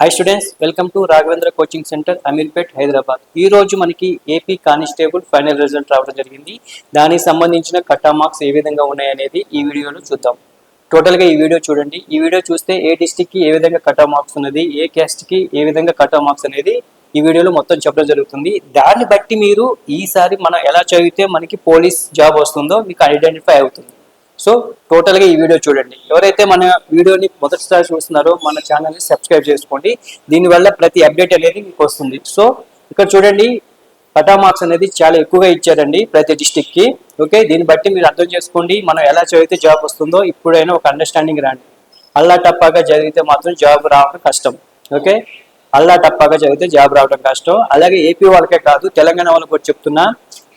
Hi students welcome to Raghavendra coaching centre Ameerpet Hyderabad ఈ రోజు మనకి ఏపీ కానిస్టేబుల్ ఫైనల్ రిజల్ట్ రావడం జరిగింది. దానికి సంబంధించిన కట్టా మార్క్స్ ఏ విధంగా ఉన్నాయనేది ఈ వీడియోలో చూద్దాం. టోటల్గా ఈ వీడియో చూడండి. ఈ వీడియో చూస్తే ఏ డిస్టిక్కి ఏ విధంగా కటా మార్క్స్ ఉన్నది ఏ క్యాస్ట్కి ఏ విధంగా కటా మార్క్స్ అనేది ఈ వీడియోలో మొత్తం చెప్పడం జరుగుతుంది. దాన్ని బట్టి మీరు ఈసారి మనం ఎలా చదివితే మనకి పోలీస్ జాబ్ వస్తుందో మీకు ఐడెంటిఫై అవుతుంది. సో టోటల్గా ఈ వీడియో చూడండి. ఎవరైతే మన వీడియోని మొదటిసారి చూస్తున్నారో మన ఛానల్ని సబ్స్క్రైబ్ చేసుకోండి. దీనివల్ల ప్రతి అప్డేట్ అనేది మీకు వస్తుంది. సో ఇక్కడ చూడండి కటా మార్క్స్ అనేది చాలా ఎక్కువగా ఇచ్చారండి ప్రతి డిస్టిక్కి. ఓకే దీన్ని బట్టి మీరు అర్థం చేసుకోండి మనం ఎలా చదివితే జాబ్ వస్తుందో ఇప్పుడైనా ఒక అండర్స్టాండింగ్ రాండి. అల్లా టప్పాగా చదివితే మాత్రం జాబ్ రావడం కష్టం. ఓకే అల్లా టప్పాగా చదివితే జాబ్ రావడం కష్టం. అలాగే ఏపీ వాళ్ళకే కాదు తెలంగాణ వాళ్ళకి కూడా చెప్తున్నా.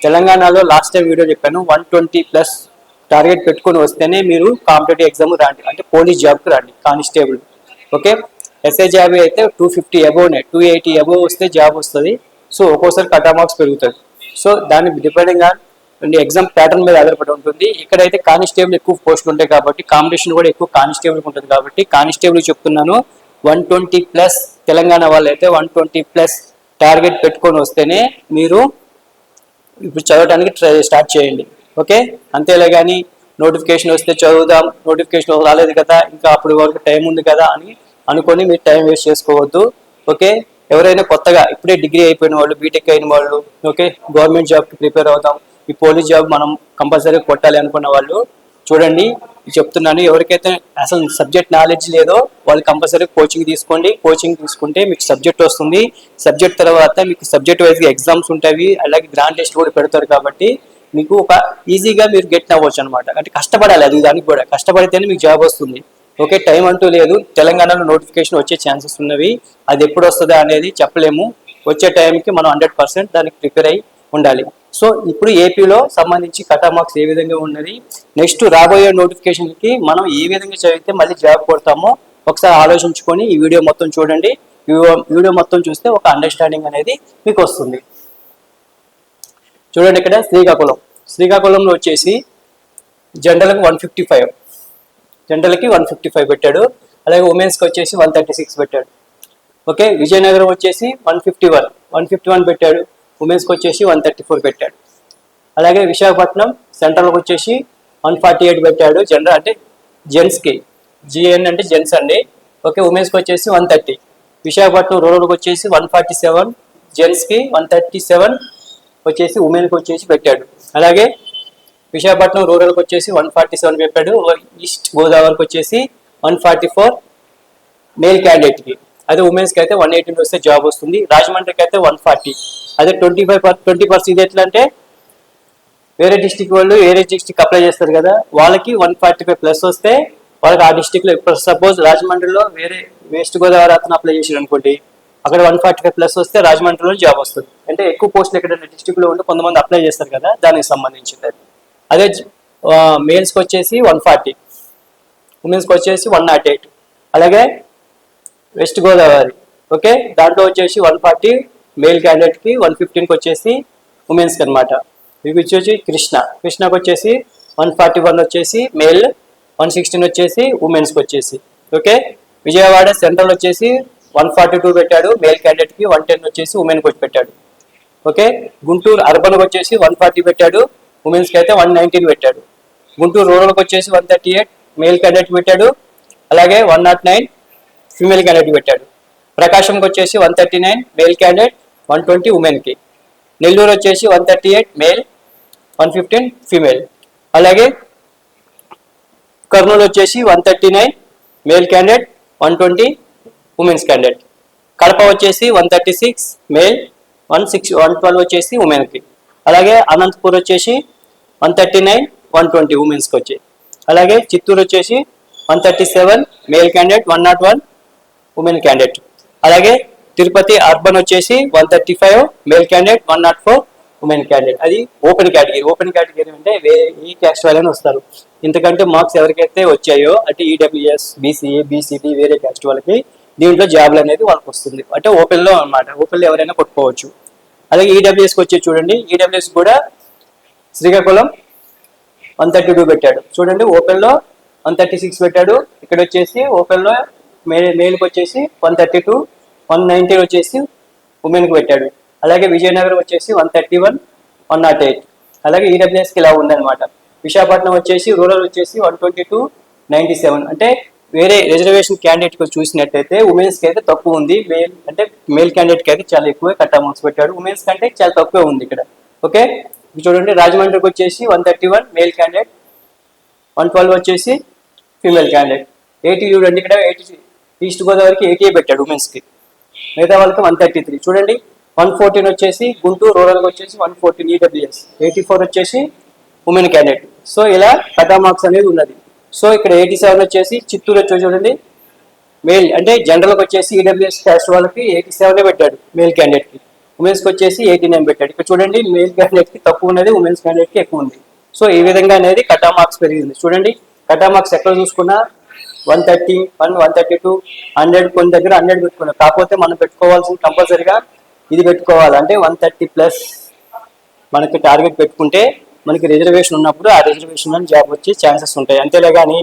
తెలంగాణలో లాస్ట్ టైం వీడియో చెప్పాను వన్ ట్వంటీ ప్లస్ టార్గెట్ పెట్టుకొని వస్తేనే మీరు కాంపిటేటివ్ ఎగ్జామ్ రాండి. అంటే పోలీస్ జాబ్కి రాండి. Constable okay? ఎస్ఐ జాబ్ అయితే టూ ఫిఫ్టీ అబోవ్నే టూ ఎయిటీ అబోవ్ వస్తే జాబ్ వస్తుంది. సో ఒక్కోసారి కటా మార్క్స్ పెరుగుతుంది సో దాన్ని డిపెండింగ్ ఆన్ ఎగ్జామ్ ప్యాటర్న్ మీద ఆధారపడి ఉంటుంది. ఇక్కడైతే కానిస్టేబుల్ ఎక్కువ పోస్టులు ఉంటాయి కాబట్టి కాంపిటీషన్ కూడా ఎక్కువ కానిస్టేబుల్ ఉంటుంది కాబట్టి కానిస్టేబుల్ చెప్తున్నాను వన్ ట్వంటీ ప్లస్ తెలంగాణ వాళ్ళు అయితే వన్ ట్వంటీ ప్లస్ టార్గెట్ పెట్టుకొని వస్తేనే మీరు ఇప్పుడు చదవడానికి ట్రై స్టార్ట్ చేయండి. ఓకే? అంతేలే కానీ నోటిఫికేషన్ వస్తే చదువుదాం నోటిఫికేషన్ రాలేదు కదా ఇంకా అప్పుడు వరకు టైం ఉంది కదా అని అనుకొని మీరు టైం వేస్ట్ చేసుకోవద్దు ఓకే? ఎవరైనా కొత్తగా ఇప్పుడే డిగ్రీ అయిపోయిన వాళ్ళు బీటెక్ అయిన వాళ్ళు ఓకే? గవర్నమెంట్ జాబ్కి ప్రిపేర్ అవుతాం ఈ పోలీస్ జాబ్ మనం కంపల్సరీ కొట్టాలి అనుకున్న వాళ్ళు చూడండి చెప్తున్నాను ఎవరికైతే అసలు సబ్జెక్ట్ నాలెడ్జ్ లేదో వాళ్ళు కంపల్సరీ కోచింగ్ తీసుకోండి. కోచింగ్ తీసుకుంటే మీకు సబ్జెక్ట్ వస్తుంది. సబ్జెక్ట్ తర్వాత మీకు సబ్జెక్ట్ వైజ్గా ఎగ్జామ్స్ ఉంటాయి అలాగే గ్రాండ్ టెస్ట్ కూడా పెడతారు కాబట్టి మీకు ఒక ఈజీగా మీరు గెట్ అవ్వచ్చు అనమాట అంటే కష్టపడాలి అది దానికి కూడా. కష్టపడితేనే మీకు జాబ్ వస్తుంది. ఓకే టైం అంటూ లేదు. తెలంగాణలో నోటిఫికేషన్ వచ్చే ఛాన్సెస్ ఉన్నవి. అది ఎప్పుడు వస్తుందా అనేది చెప్పలేము. వచ్చే టైంకి మనం హండ్రెడ్ పర్సెంట్ దానికి ప్రిపేర్ అయి ఉండాలి. సో ఇప్పుడు ఏపీలో సంబంధించి కటా మార్క్స్ ఏ విధంగా ఉన్నది? నెక్స్ట్ రాబోయే నోటిఫికేషన్కి మనం ఏ విధంగా చదివితే మళ్ళీ జాబ్ కొడతామో ఒకసారి ఆలోచించుకొని ఈ వీడియో మొత్తం చూడండి. వీడియో మొత్తం చూస్తే ఒక అండర్స్టాండింగ్ అనేది మీకు వస్తుంది. చూడండి ఇక్కడ శ్రీకాకుళం. శ్రీకాకుళంలో వచ్చేసి జనరల్కి వన్ ఫిఫ్టీ ఫైవ్. జనరల్కి వన్ ఫిఫ్టీ ఫైవ్ పెట్టాడు. అలాగే ఉమెన్స్కి వచ్చేసి వన్ థర్టీ సిక్స్ పెట్టాడు. ఓకే విజయనగరం వచ్చేసి one fifty one. One fifty one పెట్టాడు. ఉమెన్స్కి వచ్చేసి వన్ థర్టీ ఫోర్ పెట్టాడు. అలాగే విశాఖపట్నం సెంట్రల్కి వచ్చేసి వన్ ఫార్టీ ఎయిట్ పెట్టాడు జనరల్ అంటే జెంట్స్కి. జిఎన్ అంటే జెంట్స్ అండి. ఓకే ఉమెన్స్కి వచ్చేసి వన్ థర్టీ. విశాఖపట్నం రూరల్కి వచ్చేసి వన్ ఫార్టీ సెవెన్. జెంట్స్కి వన్ థర్టీ సెవెన్. వచ్చేసి ఉమెన్కి వచ్చేసి పెట్టాడు. అలాగే విశాఖపట్నం రూరల్కి వచ్చేసి వన్ ఫార్టీ సెవెన్ పెట్టాడు ఈస్ట్ గోదావరికి వచ్చేసి వన్ ఫార్టీ ఫోర్ మేల్ క్యాండిడేట్కి. అదే ఉమెన్స్కి అయితే వన్ ఎయిటీ వస్తే జాబ్ వస్తుంది. రాజమండ్రికి అయితే వన్ ఫార్టీ. అదే ట్వంటీ ఫైవ్ ట్వంటీ పర్సెంట్ ఇది ఎట్లా అంటే వేరే డిస్టిక్ వాళ్ళు వేరే డిస్టిక్ అప్లై చేస్తారు కదా వాళ్ళకి వన్ ఫార్టీ ఫైవ్ ప్లస్ వస్తే వాళ్ళకి ఆ డిస్టిక్లో ఇప్పుడు సపోజ్ రాజమండ్రిలో వేరే వెస్ట్ గోదావరి అతను అప్లై చేసాడు అనుకోండి అక్కడ వన్ ఫార్టీ ఫైవ్ ప్లస్ వస్తే రాజమండ్రిలో జాబ్ వస్తుంది. అంటే ఎక్కువ పోస్టులు ఎక్కడైనా డిస్టిక్లో లో ఉంటే కొంతమంది అప్లై చేస్తారు కదా దానికి సంబంధించింది అది. అదే మేల్స్కి వచ్చేసి వన్ ఫార్టీ ఉమెన్స్కి వచ్చేసి వన్ నాట్ ఎయిట్ అలాగే వెస్ట్ గోదావరి ఓకే దాంట్లో వచ్చేసి వన్ ఫార్టీ మేల్ క్యాండిడేట్కి వన్ ఫిఫ్టీన్కి వచ్చేసి ఉమెన్స్కి అనమాట ఇవి వచ్చేసి కృష్ణ. కృష్ణకి వచ్చేసి వన్ ఫార్టీ వన్ వచ్చేసి మేల్ వన్ సిక్స్టీన్ వచ్చేసి ఉమెన్స్కి వచ్చేసి ఓకే విజయవాడ సెంట్రల్ వచ్చేసి వన్ ఫార్టీ టూ పెట్టాడు మేల్ క్యాండిడేట్కి వన్ టెన్ వచ్చేసి ఉమెన్కి వచ్చి పెట్టాడు. ఓకే గుంటూరు అర్బన్కి వచ్చేసి వన్ ఫార్టీ పెట్టాడు ఉమెన్స్కి అయితే వన్ నైన్టీన్ పెట్టాడు. గుంటూరు రూరల్కి వచ్చేసి one thirty eight male candidate పెట్టాడు. అలాగే one nought nine female candidate పెట్టాడు. ప్రకాశంకి వచ్చేసి one thirty nine male candidate one twenty ఉమెన్కి నెల్లూరు వచ్చేసి one thirty eight male one fifteen female అలాగే కర్నూలు వచ్చేసి one thirty nine male candidate one twenty women's candidate Kadapa వచ్చేసి one thirty six male one six one twelve వచ్చేసి ఉమెన్కి అలాగే అనంతపూర్ వచ్చేసి one thirty nine one twenty ఉమెన్స్కి వచ్చి అలాగే చిత్తూరు వచ్చేసి one thirty seven male candidate one nought one women candidate అలాగే Tirupati urban వచ్చేసి one thirty five male candidate one nought four women candidate అది ఓపెన్ కేటగిరీ ఓపెన్ కేటగిరీ అంటే వేరే ఈ క్యాస్ట్ వాళ్ళని వస్తారు. ఎందుకంటే మార్క్స్ ఎవరికైతే వచ్చాయో అంటే ఈడబ్ల్యూఎస్ బీసీఏ బీసీటీ వేరే క్యాస్ట్ వాళ్ళకి దీంట్లో జాబ్లు అనేది వాళ్ళకి వస్తుంది. అంటే ఓపెన్లో అనమాట ఓపెన్లో ఎవరైనా కొట్టుకోవచ్చు. అలాగే ఈడబ్ల్యూఎస్కి వచ్చి చూడండి. ఈడబ్ల్యూఎస్ కూడా శ్రీకాకుళం వన్ థర్టీ టూ పెట్టాడు. చూడండి ఓపెన్లో వన్ థర్టీ సిక్స్ పెట్టాడు. ఇక్కడ వచ్చేసి ఓపెన్లో మే మేల్కి వచ్చేసి one thirty two one nineteen వచ్చేసి ఉమెన్కి పెట్టాడు. అలాగే విజయనగరం వచ్చేసి one thirty one one nought eight. అలాగే ఈడబ్ల్యూఎస్కి ఇలా ఉందన్నమాట. విశాఖపట్నం వచ్చేసి రూరల్ వచ్చేసి one twenty two ninety seven. అంటే వేరే రిజర్వేషన్ క్యాండిడేట్ చూసినట్టయితే ఉమెన్స్కి అయితే తక్కువ ఉంది. మేల్ అంటే మేల్ క్యాండిడేట్కి అయితే చాలా ఎక్కువ కట్ అమౌంట్స్ పెట్టాడు ఉమెన్స్ కంటే చాలా తక్కువే ఉంది ఇక్కడ. ఓకే చూడండి రాజమండ్రికి వచ్చేసి one thirty one male candidate one twelve వచ్చేసి ఫీమేల్ క్యాండిడేట్ ఎయిటీ చూడండి ఇక్కడ ఎయిటీ ఈస్ట్ గోదావరికి ఎయిటీ పెట్టాడు ఉమెన్స్కి. మిగతా వాళ్ళకి వన్ థర్టీ త్రీ చూడండి వన్ ఫోర్టీన్ వచ్చేసి గుంటూరు రూరల్కి వచ్చేసి one fourteen EWS eighty four వచ్చేసి ఉమెన్ క్యాండిడేట్ సో ఇలా కటా మార్క్స్ అనేది ఉన్నది. సో ఇక్కడ ఎయిటీ సెవెన్ వచ్చేసి చిత్తూరు వచ్చి చూడండి. మేల్ అంటే జనరల్కి వచ్చేసి ఈడబ్ల్యూఎస్ క్యాస్ట్ వాళ్ళకి ఎయిటీ సెవెనే పెట్టాడు మేల్ క్యాండిడేట్కి ఉమెన్స్కి వచ్చేసి ఎయిటీ నైన్ పెట్టాడు. ఇక్కడ చూడండి మేల్ క్యాండిడేట్కి తక్కువ ఉన్నది ఉమెన్స్ క్యాండిడేట్కి ఎక్కువ ఉంది. సో ఈ విధంగా అనేది కటా మార్క్స్ పెరిగింది. చూడండి కటా మార్క్స్ ఎక్కడ చూసుకున్నా one thirty one one thirty two hundred కొన్ని దగ్గర హండ్రెడ్ పెట్టుకున్నాం. కాకపోతే మనం పెట్టుకోవాల్సింది కంపల్సరీగా ఇది పెట్టుకోవాలి. అంటే వన్ థర్టీ ప్లస్ మనకి టార్గెట్ పెట్టుకుంటే మనకి రిజర్వేషన్ ఉన్నప్పుడు ఆ రిజర్వేషన్ జాబ్ వచ్చే ఛాన్సెస్ ఉంటాయి. అంతేలే కానీ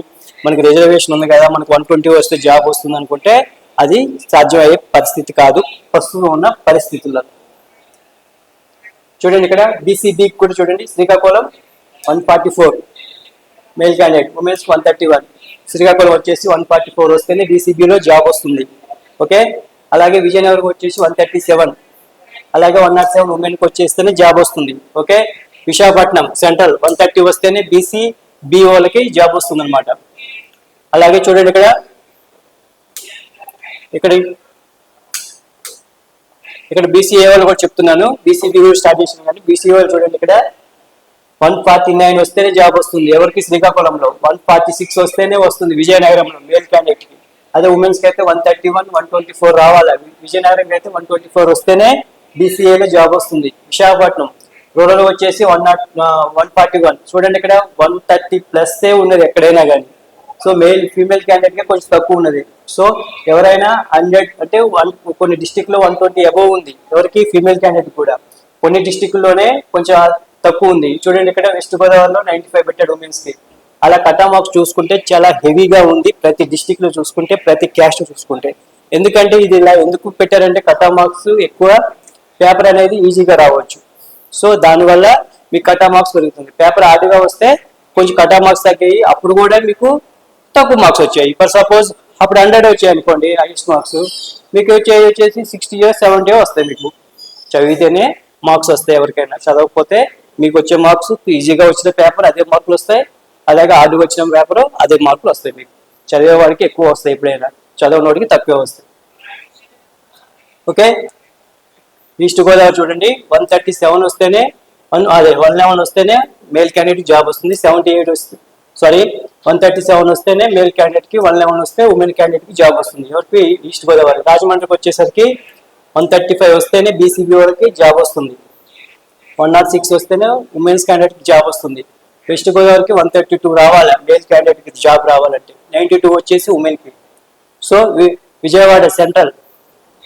మనకి రిజర్వేషన్ ఉంది కదా మనకు వన్ ట్వంటీ వస్తే జాబ్ వస్తుంది అనుకుంటే అది సాధ్యమయ్యే పరిస్థితి కాదు. ప్రస్తుతం ఉన్న పరిస్థితుల్లో. చూడండి ఇక్కడ బీసీబీ కూడా చూడండి. Srikakulam one forty four male candidate women's one thirty one Srikakulam వచ్చేసి వన్ ఫార్టీ ఫోర్ వస్తేనే బీసీబీలో జాబ్ వస్తుంది. ఓకే? అలాగే విజయనగరం వచ్చేసి వన్ థర్టీ సెవెన్ అలాగే వన్ నాట్ సెవెన్ ఉమెన్కి వచ్చేస్తేనే జాబ్ వస్తుంది. Okay? Visakhapatnam central one thirty వస్తేనే బీసీ బీఓలకి జాబ్ వస్తుంది అనమాట అలాగే చూడండి ఇక్కడ. ఇక్కడ ఇక్కడ బీసీఏ వాళ్ళు కూడా చెప్తున్నాను. బీసీబీ కూడా స్టార్ట్ చేసిన కానీ బీసీఏ వాళ్ళు చూడండి ఇక్కడ. వన్ ఫార్టీ నైన్ వస్తేనే జాబ్ వస్తుంది. ఎవరికి? శ్రీకాకుళంలో. వన్ ఫార్టీ సిక్స్ వస్తేనే వస్తుంది విజయనగరంలో మేల్ క్యాండిడేట్కి అదే ఉమెన్స్కి అయితే one thirty one one twenty four రావాలి. విజయనగరంకి అయితే వన్ ట్వంటీ ఫోర్ వస్తేనే బీసీఏలో జాబ్ వస్తుంది. విశాఖపట్నం రూరల్ వచ్చేసి one nought one forty one చూడండి ఇక్కడ వన్ థర్టీ ప్లస్ ఉన్నది ఎక్కడైనా కానీ. సో మేల్ ఫీమేల్ క్యాండిడేట్ కొంచెం తక్కువ ఉన్నది. సో ఎవరైనా హండ్రెడ్ అంటే వన్ కొన్ని డిస్టిక్లో వన్ ట్వంటీ అబోవ్ ఉంది. ఎవరికి? ఫీమేల్ క్యాండిడేట్ కూడా. కొన్ని డిస్టిక్లోనే కొంచెం తక్కువ ఉంది. చూడండి ఇక్కడ వెస్ట్ గోదావరిలో నైన్టీ ఫైవ్ పెట్టాడు ఉమెన్స్కి. అలా కటా మార్క్స్ చూసుకుంటే చాలా హెవీగా ఉంది. ప్రతి డిస్టిక్లో చూసుకుంటే ప్రతి క్యాస్ట్ చూసుకుంటే. ఎందుకంటే ఇది ఇలా ఎందుకు పెట్టారంటే కటా మార్క్స్ ఎక్కువ పేపర్ అనేది ఈజీగా రావచ్చు. సో దానివల్ల మీకు కటా మార్క్స్ పెరుగుతుంది. పేపర్ హార్డ్గా వస్తే కొంచెం కటా మార్క్స్ తగ్గాయి. అప్పుడు కూడా మీకు తక్కువ మార్క్స్ వచ్చాయి. ఫర్ సపోజ్ అప్పుడు హండ్రెడ్ వచ్చాయి అనుకోండి హైయెస్ట్ మార్క్స్ మీకు వచ్చే వచ్చేసి సిక్స్టీ ఇయర్ సెవెంటీ వస్తాయి మీకు. చదివితేనే మార్క్స్ వస్తాయి ఎవరికైనా. చదవకపోతే మీకు వచ్చే మార్క్స్ ఈజీగా వచ్చిన పేపర్ అదే మార్కులు వస్తాయి. అలాగే హార్డ్గా వచ్చిన పేపర్ అదే మార్కులు వస్తాయి మీకు. చదివే వాడికి ఎక్కువ వస్తాయి ఎప్పుడైనా. చదవనోడికి తక్కువ వస్తాయి. ఓకే? ఈస్ట్ గోదావరి చూడండి వన్ థర్టీ సెవెన్ వస్తేనే వన్ అదే వన్ లెవెన్ వస్తేనే మేల్ క్యాండిడేట్ జాబ్ వస్తుంది సెవెంటీ ఎయిట్ వస్తుంది సారీ వన్ థర్టీ సెవెన్ వస్తేనే మేల్ క్యాండిడేట్కి వన్ లెవెన్ వస్తే ఉమెన్ క్యాండిడేట్కి జాబ్ వస్తుంది. ఎవరికి? ఈస్ట్ గోదావరి రాజమండ్రికి వచ్చేసరికి వన్ థర్టీ ఫైవ్ వస్తేనే బీసీబీ వాళ్ళకి జాబ్ వస్తుంది. వన్ నాట్ సిక్స్ వస్తేనే ఉమెన్స్ క్యాండిడేట్కి జాబ్ వస్తుంది. వెస్ట్ గోదావరికి వన్ థర్టీ టూ రావాలి మేల్ క్యాండిడేట్కి జాబ్ రావాలంటే. నైన్టీ టూ వచ్చేసి ఉమెన్కి so we- Vijayawada central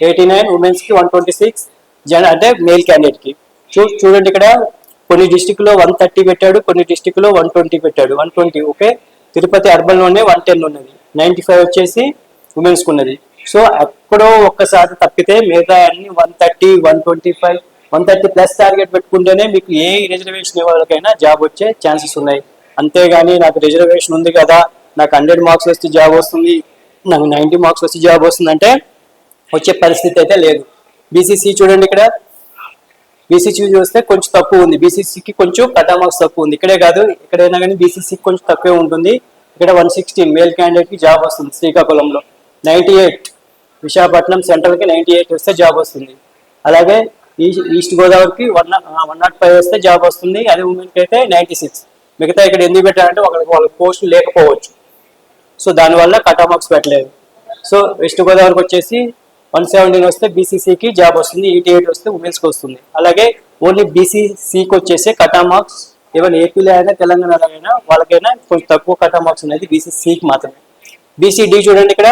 eighty nine ఉమెన్స్కి వన్ ట్వంటీ సిక్స్ జన అంటే మేల్ క్యాండిడేట్కి చూ చూడండి ఇక్కడ కొన్ని డిస్టిక్లో వన్ థర్టీ పెట్టాడు కొన్ని డిస్టిక్లో వన్ ట్వంటీ పెట్టాడు. వన్ ట్వంటీ ఓకే తిరుపతి అర్బన్లోనే వన్ టెన్ ఉన్నది. నైన్టీ ఫైవ్ వచ్చేసి ఉమెన్స్కి ఉన్నది సో ఎక్కడో ఒక్కసారి తప్పితే మిగతా అన్ని one thirty one twenty five one thirty plus target పెట్టుకుంటేనే మీకు ఏ రిజర్వేషన్ వాళ్ళకైనా జాబ్ వచ్చే ఛాన్సెస్ ఉన్నాయి. అంతేగాని నాకు రిజర్వేషన్ ఉంది కదా నాకు హండ్రెడ్ మార్క్స్ వస్తే జాబ్ వస్తుంది నాకు నైంటీ మార్క్స్ వస్తే జాబ్ వస్తుంది అంటే వచ్చే పరిస్థితి అయితే లేదు. బీసీసీ చూడండి ఇక్కడ. బీసీసీ చూస్తే కొంచెం తక్కువ ఉంది. బీసీసీకి కొంచెం కటా మార్క్స్ తక్కువ ఉంది. ఇక్కడే కాదు ఎక్కడైనా కానీ బీసీసీకి కొంచెం తక్కువే ఉంటుంది. ఇక్కడ వన్ సిక్స్టీ మేల్ క్యాండిడేట్కి జాబ్ వస్తుంది శ్రీకాకుళంలో. నైంటీ ఎయిట్ విశాఖపట్నం సెంట్రల్కి నైంటీ ఎయిట్ వస్తే జాబ్ వస్తుంది. అలాగే ఈస్ట్ గోదావరికి వన్ వన్ నాట్ ఫైవ్ వస్తే జాబ్ వస్తుంది. అదే ఉమెన్కి అయితే నైన్టీ సిక్స్ మిగతా ఇక్కడ ఎందుకు పెట్టారంటే వాళ్ళకి వాళ్ళకి పోస్టులు లేకపోవచ్చు. సో దానివల్ల కటామార్క్స్ పెట్టలేదు. సో వెస్ట్ గోదావరికి వచ్చేసి వన్ సెవెంటీన్ వస్తే బీసీసీకి జాబ్ వస్తుంది ఎయిటీ ఎయిట్ వస్తే ఉమెన్స్కి వస్తుంది. అలాగే ఓన్లీ బీసీసీకి వచ్చేసి కటా మార్క్స్ ఈవెన్ ఏపీలో అయినా తెలంగాణలో అయినా వాళ్ళకైనా కొంచెం తక్కువ కటా మార్క్స్ అనేది బీసీసీకి మాత్రమే. బీసీడీ చూడండి ఇక్కడ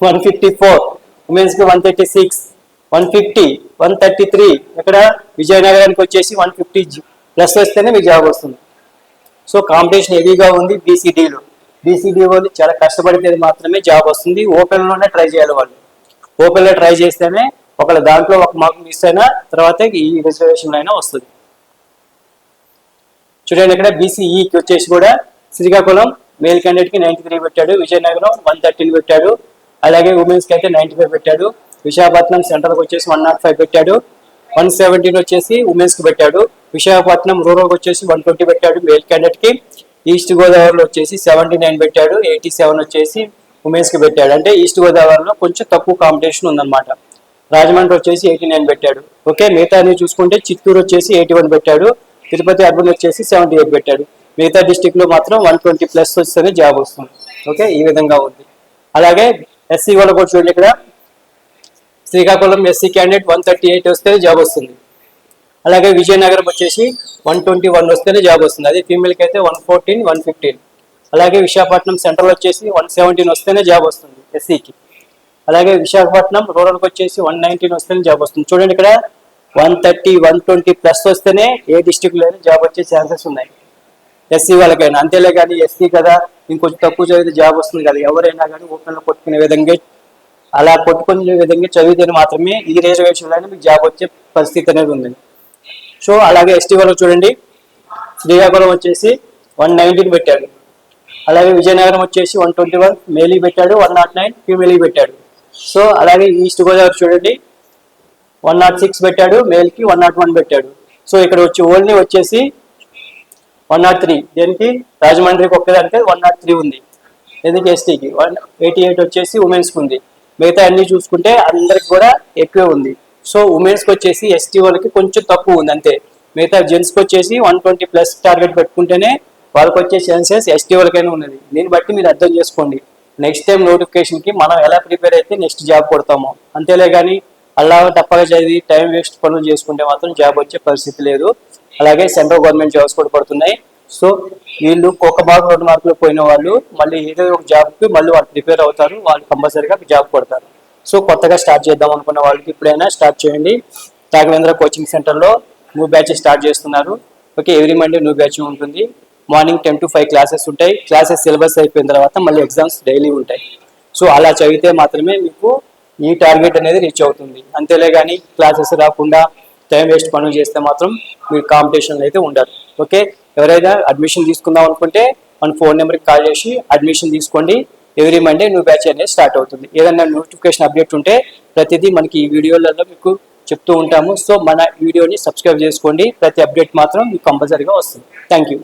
one fifty four ఉమెన్స్కి one thirty six one fifty one thirty three ఇక్కడ విజయనగరానికి వచ్చేసి వన్ ఫిఫ్టీ ప్లస్ వస్తేనే మీకు జాబ్ వస్తుంది. సో కాంపిటీషన్ హెవీగా ఉంది బీసీడీలో బీసీడీ వాళ్ళు చాలా కష్టపడితే మాత్రమే జాబ్ వస్తుంది ఓపెన్లోనే ట్రై చేయాలి వాళ్ళు. ఓపెన్లో ట్రై చేస్తేనే ఒకవేళ దాంట్లో ఒక మార్క్ మిస్ అయినా తర్వాత ఈ రిజర్వేషన్లో అయినా వస్తుంది. చూడండి ఇక్కడ బీసీఈకి వచ్చేసి కూడా శ్రీకాకుళం మేల్ క్యాండిడేట్కి నైంటీ త్రీ పెట్టాడు విజయనగరం వన్ థర్టీన్ పెట్టాడు అలాగే ఉమెన్స్కి అయితే నైంటీ ఫైవ్ పెట్టాడు విశాఖపట్నం సెంట్రల్కి వచ్చేసి వన్ నాట్ ఫైవ్ పెట్టాడు వన్ సెవెంటీన్ వచ్చేసి ఉమెన్స్కి పెట్టాడు విశాఖపట్నం రూరల్కి వచ్చేసి వన్ ట్వంటీ పెట్టాడు మేల్ క్యాండిడేట్కి ఈస్ట్ గోదావరిలో వచ్చేసి సెవెంటీ నైన్ పెట్టాడు ఎయిటీ సెవెన్ వచ్చేసి ఉమెన్స్కి పెట్టాడు. అంటే ఈస్ట్ గోదావరిలో కొంచెం తక్కువ కాంపిటీషన్ ఉందన్నమాట. రాజమండ్రి వచ్చేసి ఎయిటీ నైన్ పెట్టాడు. ఓకే మిగతా అన్ని చూసుకుంటే చిత్తూరు వచ్చేసి ఎయిటీ వన్ పెట్టాడు. తిరుపతి అర్బన్ వచ్చేసి సెవెంటీ ఎయిట్ పెట్టాడు. మిగతా డిస్టిక్లో మాత్రం వన్ ట్వంటీ ప్లస్ వస్తేనే జాబ్ వస్తుంది. ఓకే ఈ విధంగా ఉంది. అలాగే ఎస్సీ వాళ్ళు కూడా చూడండి ఇక్కడ. Srikakulam SC candidate one thirty eight వస్తేనే జాబ్ వస్తుంది. అలాగే విజయనగరం వచ్చేసి వన్ ట్వంటీ వన్ వస్తేనే జాబ్ వస్తుంది. అదే ఫీమేల్కి అయితే వన్ ఫోర్టీన్ వన్ ఫిఫ్టీన్. అలాగే విశాఖపట్నం సెంట్రల్ వచ్చేసి వన్ సెవెంటీన్ వస్తేనే జాబ్ వస్తుంది ఎస్సీకి. అలాగే విశాఖపట్నం రూరల్కి వచ్చేసి వన్ నైన్టీన్ వస్తేనే జాబ్ వస్తుంది. చూడండి ఇక్కడ one thirty one twenty plus వస్తేనే ఏ డిస్టిక్ జాబ్ వచ్చే ఛాన్సెస్ ఉన్నాయి. ఎస్సీ వాళ్ళకైనా. అంతేలే కానీ ఎస్సీ కదా ఇంకొంచెం తక్కువ చదివితే జాబ్ వస్తుంది కదా. ఎవరైనా కానీ ఓపెన్లో కొట్టుకునే విధంగా అలా కొట్టుకునే విధంగా చదివితే మాత్రమే ఈ రిజర్వేషన్లోనే మీకు జాబ్ వచ్చే పరిస్థితి అనేది ఉంది. సో అలాగే ఎస్టీ వాళ్ళు చూడండి శ్రీకాకుళం వచ్చేసి వన్ నైన్టీన్ పెట్టాడు అలాగే విజయనగరం వచ్చేసి వన్ ట్వంటీ వన్ మేలీ పెట్టాడు వన్ నాట్ నైన్ ఫీమేల్కి పెట్టాడు. సో అలాగే ఈస్ట్ గోదావరి చూడండి వన్ నాట్ సిక్స్ పెట్టాడు మేల్కి వన్ నాట్ వన్ పెట్టాడు. సో ఇక్కడ వచ్చి ఓన్లీ వచ్చేసి వన్ నాట్ త్రీ దేనికి? రాజమండ్రికి ఒక్కదానికే వన్ నాట్ త్రీ ఉంది. ఎందుకు ఎస్టీకి? వన్ ఎయిటీ ఎయిట్ వచ్చేసి ఉమెన్స్కి ఉంది. మిగతా అన్ని చూసుకుంటే అందరికి కూడా ఎక్కువే ఉంది. సో ఉమెన్స్కి వచ్చేసి ఎస్టీ వాళ్ళకి కొంచెం తక్కువ ఉంది అంతే. మిగతా జెంట్స్కి వచ్చేసి వన్ ట్వంటీ ప్లస్ టార్గెట్ పెట్టుకుంటేనే వాళ్ళకి వచ్చే ఛాన్సెస్ ఎస్టీ వాళ్ళకైనా ఉన్నది. దీన్ని బట్టి మీరు అర్థం చేసుకోండి. నెక్స్ట్ టైం నోటిఫికేషన్కి మనం ఎలా ప్రిపేర్ అయితే నెక్స్ట్ జాబ్ కొడతామో. అంతేలే కానీ అలా తప్పగా చదివి టైం వేస్ట్ పనులు చేసుకుంటే మాత్రం జాబ్ వచ్చే పరిస్థితి లేదు. అలాగే సెంట్రల్ గవర్నమెంట్ జాబ్స్ కూడా పడుతున్నాయి. సో వీళ్ళు ఒక మార్కు రెండు మార్కులు పోయిన వాళ్ళు మళ్ళీ ఏదో ఒక జాబ్కి మళ్ళీ వాళ్ళు ప్రిపేర్ అవుతారు. వాళ్ళు కంపల్సరీగా జాబ్ కొడతారు. సో కొత్తగా స్టార్ట్ చేద్దాం అనుకున్న వాళ్ళకి ఇప్పుడైనా స్టార్ట్ చేయండి. రాఘవేంద్ర కోచింగ్ సెంటర్లో న్యూ బ్యాచ్ స్టార్ట్ చేస్తున్నారు. Okay every Monday new batch ఉంటుంది. Morning ten to five classes ఉంటాయి. క్లాసెస్ సిలబస్ అయిపోయిన తర్వాత మళ్ళీ ఎగ్జామ్స్ డైలీ ఉంటాయి. సో అలా చదివితే మాత్రమే మీకు ఈ టార్గెట్ అనేది రీచ్ అవుతుంది. అంతేలే కానీ క్లాసెస్ రాకుండా టైం వేస్ట్ పనులు చేస్తే మాత్రం మీరు కాంపిటీషన్లు అయితే ఉండరు ఓకే? ఎవరైనా అడ్మిషన్ తీసుకుందాం అనుకుంటే మన ఫోన్ నెంబర్కి కాల్ చేసి అడ్మిషన్ తీసుకోండి. ఎవ్రీ మండే న్యూ బ్యాచ్ అనేది స్టార్ట్ అవుతుంది. ఏదైనా నోటిఫికేషన్ అప్డేట్ ఉంటే ప్రతిదీ మనకి ఈ వీడియోలలో మీకు చెప్తూ ఉంటాము. సో మన వీడియోని సబ్స్క్రైబ్ చేసుకోండి. ప్రతి అప్డేట్ మాత్రం మీకు కంపల్సరీగా వస్తుంది. Thank you